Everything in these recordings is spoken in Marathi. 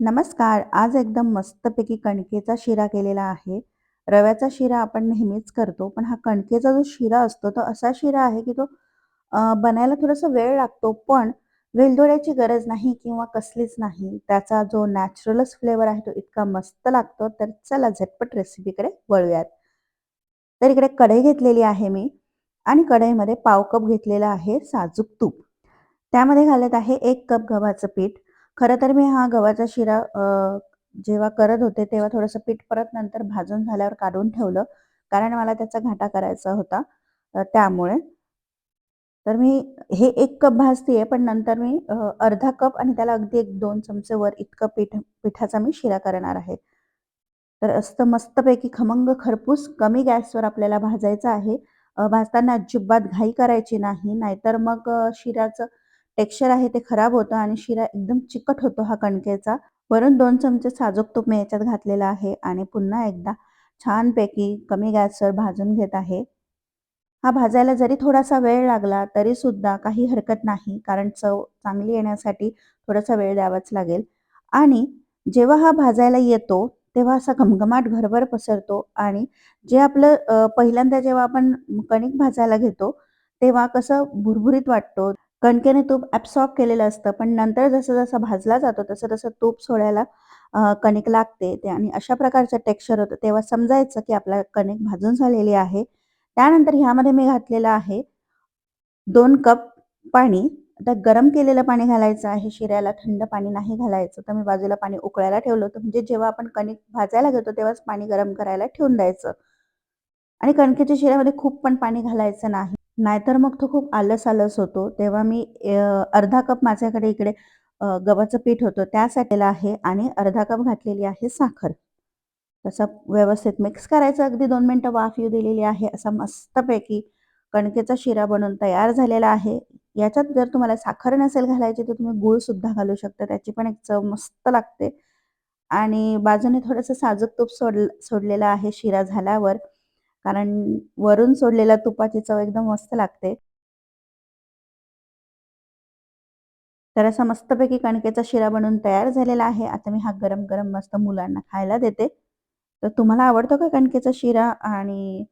नमस्कार. आज एकदम मस्तपैकी कणकेचा शिरा केलेला आहे. रव्याचा शिरा आपण नेहमीच करतो, पण हा कणकेचा जो शिरा असतो, तो असा शिरा आहे, की तो बनायला थोडासा वेळ लागतो, पण वेलदोड्याची गरज नाही किंवा कसलीच नाही. त्याचा जो नॅचरलच फ्लेवर आहे, तो इतका मस्त लागतो. तर चला झटपट रेसिपीकडे वळूयात. तर इकडे कढई घेतलेली आहे मी आणि कढईमध्ये पाव कप घेतलेला आहे साजूक तूप. त्यामध्ये घालत आहे एक कप गव्हाचं पीठ. खरं तर मी हा गव्हाचा शिरा जेव्हा करत होते, तेव्हा थोडंसं पीठ परत नंतर भाजून झाल्यावर काढून ठेवलं, कारण मला त्याचा घाटा करायचा होता त्यामुळे. तर मी हे एक कप भाजतेय पण नंतर मी अर्धा कप आणि त्याला अगदी 1-2 चमचे वर इतकं पीठ पिठाचा मी शिरा करणार आहे. तर असतं मस्तपैकी खमंग खरपूस कमी गॅसवर आपल्याला भाजायचं आहे. भाजताना अजिबात घाई करायची नाही, नाहीतर मग शिराचं शिऱ्याचं टेक्स्चर आहे ते खराब होतं आणि शिरा एकदम चिकट होतो हा कणकेचा. वरून दोन चमचे साजूक तूप मी याच्यात घातलेलं आहे आणि पुन्हा एकदा छानपैकी कमी गॅसवर भाजून घेत आहे. हा भाजायला जरी थोडासा वेळ लागला तरी सुद्धा काही हरकत नाही, कारण चव चांगली येण्यासाठी थोडासा वेळ द्यावाच लागेल. आणि जेव्हा हा भाजायला येतो, तेव्हा असा घमघमाट घरभर पसरतो आणि जे आपलं पहिल्यांदा जेव्हा आपण कणिक भाजायला घेतो, तेव्हा कसं भुरभुरीत वाटतो. कणकेने तूप ॲब्सॉर्ब केलेलं असतं, पण नंतर जसं-जसं भाजला जातो, तसं-तसं तूप सोडायला कणिक लागते ते आणि अशा प्रकारचं टेक्स्चर होतं. तेव्हा समजायचं की आपला कणिक भाजून झालेली आहे. त्यानंतर ह्यामध्ये मी घातलेलं आहे दोन कप पाणी. आता गरम केलेलं पाणी घालायचं आहे शिऱ्याला, थंड पाणी नाही घालायचं. तर मी बाजूला पाणी उकळायला ठेवलं होतं, म्हणजे जेव्हा आपण कणिक भाजायला घेतो, तेव्हाच पाणी गरम करायला ठेवून द्यायचं. आणि कणकेच्या शिऱ्यामध्ये खूप पण पाणी घालायचं नाही. नाहीतर मग तो खूप आलस-आलस होतो. तेव्हा मी अर्धा कप माझ्याकडे इकडे गव्हाचं पीठ होतं त्यासाठीला आहे आणि अर्धा कप घातलेली आहे साखर. तसं व्यवस्थित मिक्स करायचं. अगदी दोन मिनटं वाफ येऊ दिलेली आहे. असा मस्तपैकी कणकेचा शिरा बनून तयार झालेला आहे. याच्यात जर तुम्हाला साखर नसेल घालायची, तर तुम्ही गूळसुद्धा घालू शकता. त्याची पण एक चव मस्त लागते. आणि बाजूने थोडंसं साजूक तूप सोड सोडलेलं आहे शिरा झाल्यावर, कारण वरून सोडलेल्या तुपाची चव एकदम मस्त लागते. तर असा मस्तपैकी कणकेचा शिरा बनवून तयार झालेला आहे. आता मी हा गरम-गरम मस्त मुलांना खायला देते. तर तुम्हाला आवडतो का कणकेचा शिरा? आणि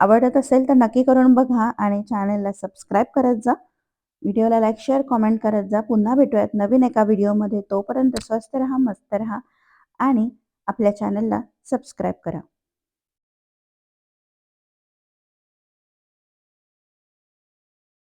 आवडत असेल तर नक्की करून बघा आणि चॅनलला सबस्क्राईब करत जा. व्हिडिओला लाईक, शेअर, कमेंट करत जा. पुन्हा भेटूयात नवीन एका व्हिडिओमध्ये. तोपर्यंत स्वस्त रहा, मस्त रहा आणि आपल्या चॅनलला सबस्क्राईब करा.